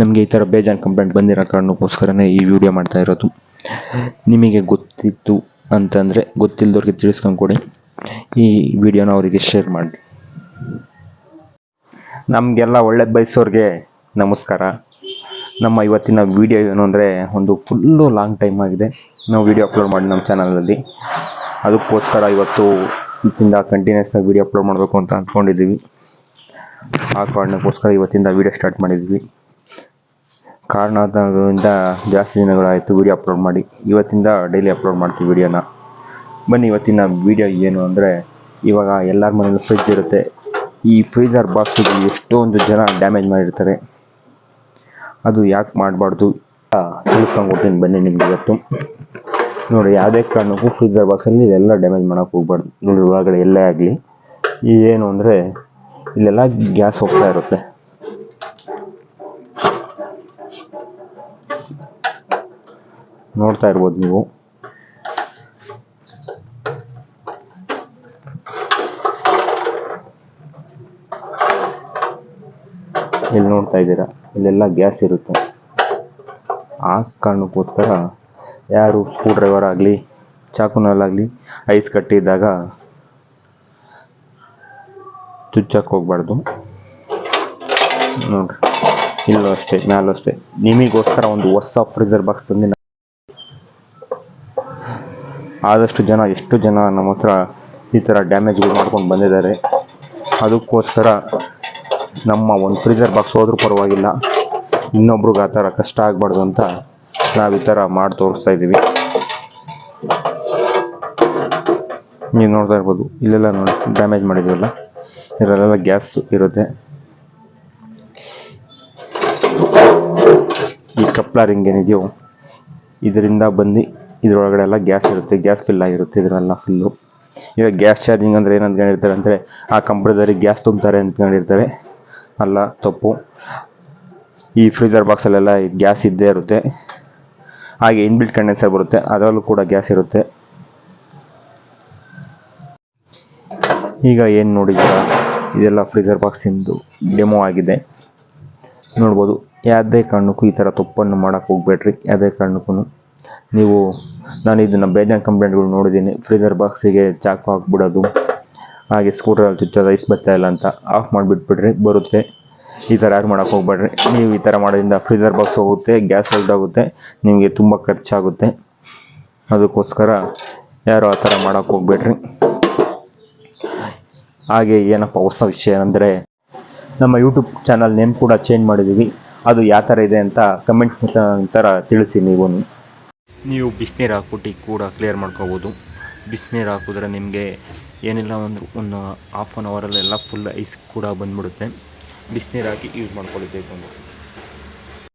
ನಮಗೆ ಈ ಥರ ಬೇಜಾನ್ ಕಂಪ್ಲೇಂಟ್ ಬಂದಿರೋ ಕಾರಣಕ್ಕೋಸ್ಕರನೇ ಈ ವಿಡಿಯೋ ಮಾಡ್ತಾ ಇರೋದು. ನಿಮಗೆ ಗೊತ್ತಿತ್ತು ಅಂತಂದರೆ ಗೊತ್ತಿಲ್ಲದವ್ರಿಗೆ ತಿಳಿಸ್ಕೊಂಡು ಕೊಡಿ ಈ ವಿಡಿಯೋನ ಅವರಿಗೆ ಶೇರ್ ಮಾಡಿ ನಮಗೆಲ್ಲ ಒಳ್ಳೆ ಬಯಸೋರಿಗೆ ನಮಸ್ಕಾರ. ನಮ್ಮ ಇವತ್ತಿನ ವಿಡಿಯೋ ಏನು ಅಂದರೆ ಒಂದು ಫುಲ್ಲು ಲಾಂಗ್ ಟೈಮ್ ಆಗಿದೆ. ನಾವು ವಿಡಿಯೋ ಅಪ್ಲೋಡ್ ಮಾಡಿ ನಮ್ಮ ಚಾನಲಲ್ಲಿ ಅದಕ್ಕೋಸ್ಕರ ಇವತ್ತು ಇವತ್ತಿಂದ ಕಂಟಿನ್ಯೂಸ್ ಆಗಿ ವಿಡಿಯೋ ಅಪ್ಲೋಡ್ ಮಾಡಬೇಕು ಅಂತ ಅಂದ್ಕೊಂಡಿದ್ದೀವಿ ಆ ಕಾರಣಕ್ಕೋಸ್ಕರ ಇವತ್ತಿಂದ ವಿಡಿಯೋ ಸ್ಟಾರ್ಟ್ ಮಾಡಿದ್ವಿ. ಕಾರಣದಿಂದ ಜಾಸ್ತಿ ದಿನಗಳಾಯಿತು ವಿಡಿಯೋ ಅಪ್ಲೋಡ್ ಮಾಡಿ. ಇವತ್ತಿಂದ ಡೈಲಿ ಅಪ್ಲೋಡ್ ಮಾಡ್ತೀವಿ ವಿಡಿಯೋನ ಬನ್ನಿ ಇವತ್ತಿನ ವಿಡಿಯೋ ಏನು ಅಂದರೆ, ಇವಾಗ ಎಲ್ಲರ ಮನೇಲಿ ಫ್ರಿಜ್ ಇರುತ್ತೆ. ಈ ಫ್ರೀಜರ್ ಬಾಕ್ಸಿಗೆ ಎಷ್ಟೊಂದು ಜನ ಡ್ಯಾಮೇಜ್ ಮಾಡಿರ್ತಾರೆ. ಅದು ಯಾಕೆ ಮಾಡಬಾರ್ದು? ತಿಳ್ಕೊಂಡ್ಬಿಡ್ತೀನಿ ಬನ್ನಿ ನಿಮ್ಗೆ ಇವತ್ತು. ನೋಡಿ, ಯಾವುದೇ ಕಾರಣಕ್ಕೂ ಫ್ರೀಜರ್ ಬಾಕ್ಸಲ್ಲಿ ಇದೆಲ್ಲ ಡ್ಯಾಮೇಜ್ ಮಾಡೋಕೆ ಹೋಗ್ಬಾರ್ದು. ನೋಡಿ, ಒಳಗಡೆ ಎಲ್ಲೇ ಆಗಲಿ. ಏನು ಅಂದರೆ, ಇಲ್ಲೆಲ್ಲ ಗ್ಯಾಸ್ ಹೋಗ್ತಾ ಇರುತ್ತೆ. ನೋಡ್ತಾ ಇರ್ಬೋದು ನೀವು. ಇಲ್ಲಿ ನೋಡ್ತಾ ಇದ್ದೀರಾ? ಇಲ್ಲೆಲ್ಲ ಗ್ಯಾಸ್ ಇರುತ್ತೆ. ಆ ಕಾರಣಕ್ಕೋಸ್ಕರ ಯಾರು ಸ್ಕ್ರೂ ಡ್ರೈವರ್ ಆಗಲಿ ಚಾಕುನಲ್ಲಾಗಲಿ ಐಸ್ ಕಟ್ಟಿದ್ದಾಗ ಚುಚ್ಚಕ್ಕೆ ಹೋಗ್ಬಾರ್ದು. ನೋಡ್ರಿ. ಇಲ್ಲೂ ಅಷ್ಟೇ, ಮ್ಯಾಲೂ ಅಷ್ಟೇ. ನಿಮಗೋಸ್ಕರ ಒಂದು ಹೊಸ ಫ್ರೀಜರ್ ಬಾಕ್ಸ್ ತಂದು ಆದಷ್ಟು ಜನ, ಎಷ್ಟು ಜನ ನಮ್ಮ ಹತ್ರ ಈ ಥರ ಡ್ಯಾಮೇಜ್ಗಳು ಮಾಡ್ಕೊಂಡು ಬಂದಿದ್ದಾರೆ. ಅದಕ್ಕೋಸ್ಕರ ನಮ್ಮ ಒಂದು ಫ್ರೀಜರ್ ಬಾಕ್ಸ್ ಹೋದ್ರೂ ಪರವಾಗಿಲ್ಲ. ಇನ್ನೊಬ್ರಿಗೆ ಆ ಥರ ಕಷ್ಟ ಆಗಬಾರ್ದು ಅಂತ ನಾವು ಈ ಥರ ಮಾಡಿ ತೋರಿಸ್ತಾ ಇದ್ದೀವಿ. ನೀವು ನೋಡ್ತಾ ಇರ್ಬೋದು, ಇಲ್ಲೆಲ್ಲ ನೋಡಿ ಡ್ಯಾಮೇಜ್ ಮಾಡಿದ್ದೀವಲ್ಲ ಇದರಲ್ಲೆಲ್ಲ ಗ್ಯಾಸ್ ಇರುತ್ತೆ. ಈ ಕಪ್ಲರ್ ಹಿಂಗೇನಿದೆಯೋ, ಇದರಿಂದ ಬಂದು ಇದರೊಳಗಡೆ ಎಲ್ಲ ಗ್ಯಾಸ್ ಇರುತ್ತೆ ಗ್ಯಾಸ್ ಫಿಲ್ ಆಗಿರುತ್ತೆ ಇದರೆಲ್ಲ ಫುಲ್ಲು ಈಗ ಗ್ಯಾಸ್ ಚಾರ್ಜಿಂಗ್ ಅಂದರೆ ಏನು ಅಂದ್ಕೊಂಡಿರ್ತಾರೆ ಅಂದರೆ ಆ ಕಂಪ್ರೆಸರಿಗೆ ಗ್ಯಾಸ್ ತುಂಬ್ತಾರೆ ಅಂದ್ಕೊಂಡಿರ್ತಾರೆ ಅಲ್ಲ, ತಪ್ಪು. ಈ ಫ್ರೀಜರ್ ಬಾಕ್ಸಲ್ಲೆಲ್ಲ ಗ್ಯಾಸ್ ಇದ್ದೇ ಇರುತ್ತೆ. ಹಾಗೆ ಇನ್ಬಿಲ್ಟ್ ಕಂಡೆನ್ಸರ್ ಬರುತ್ತೆ, ಅದರಲ್ಲೂ ಕೂಡ ಗ್ಯಾಸ್ ಇರುತ್ತೆ. ಈಗ ಏನು ನೋಡಿದ್ದೀರಾ? ಇದೆಲ್ಲ ಫ್ರೀಜರ್ ಬಾಕ್ಸಿಂದು ಡೆಮೋ ಆಗಿದೆ. ನೋಡ್ಬೋದು. ಯಾವುದೇ ಕಾರಣಕ್ಕೂ ಈ ಥರ ತಪ್ಪನ್ನು ಮಾಡೋಕ್ಕೆ ಹೋಗ್ಬೇಡ್ರಿ. ಯಾವುದೇ ಕಾರಣಕ್ಕೂ ನೀವು ನಾನು ಇದನ್ನು ಬೇಜಾನ್ ಕಂಪ್ಲೇಂಟ್ಗಳು ನೋಡಿದ್ದೀನಿ. ಫ್ರೀಜರ್ ಬಾಕ್ಸಿಗೆ ಚಾಕು ಹಾಕ್ಬಿಡೋದು, ಹಾಗೆ ಸ್ಕೂಟ್ರಲ್ಲಿ ಚುಚ್ಚೋದು ಐಸ್ ಬರ್ತಾ ಇಲ್ಲ ಅಂತ ಆಫ್ ಮಾಡಿಬಿಟ್ಬಿಡ್ರಿ, ಬರುತ್ತೆ. ಈ ಥರ ಯಾರು ಮಾಡೋಕೆ ಹೋಗ್ಬೇಡ್ರಿ. ನೀವು ಈ ಥರ ಮಾಡೋದ್ರಿಂದ ಫ್ರೀಜರ್ ಬಾಕ್ಸ್ ಹೋಗುತ್ತೆ ಗ್ಯಾಸ್ ಆಗುತ್ತೆ, ನಿಮಗೆ ತುಂಬ ಖರ್ಚಾಗುತ್ತೆ. ಅದಕ್ಕೋಸ್ಕರ ಯಾರು ಆ ಥರ ಮಾಡೋಕೆ ಹೋಗ್ಬೇಡ್ರಿ. ಹಾಗೆ ಏನಪ್ಪ ಹೊಸ ವಿಷಯ ಏನಂದರೆ, ನಮ್ಮ ಯೂಟ್ಯೂಬ್ ಚಾನಲ್ ನೇಮ್ ಕೂಡ ಚೇಂಜ್ ಮಾಡಿದ್ದೀವಿ ಅದು ಯಾವ ಥರ ಇದೆ ಅಂತ ಕಮೆಂಟ್ ಥರ ತಿಳಿಸಿ ನೀವು. ನೀವು ಬಿಸಿನೀರು ಹಾಕ್ಬಿಟ್ಟು ಕೂಡ ಕ್ಲಿಯರ್ ಮಾಡ್ಕೋಬೋದು. ಬಿಸಿನೀರು ಹಾಕಿದ್ರೆ ನಿಮಗೆ ಏನಿಲ್ಲ ಒಂದು ಒಂದು ಹಾಫ್ ಆನ್ ಅವರಲ್ಲೆಲ್ಲ ಫುಲ್ ಐಸ್ ಕೂಡ ಬಂದ್ಬಿಡುತ್ತೆ. ಬಿಸಿನೀರು ಹಾಕಿ ಯೂಸ್ ಮಾಡ್ಕೊಳ್ಳಿ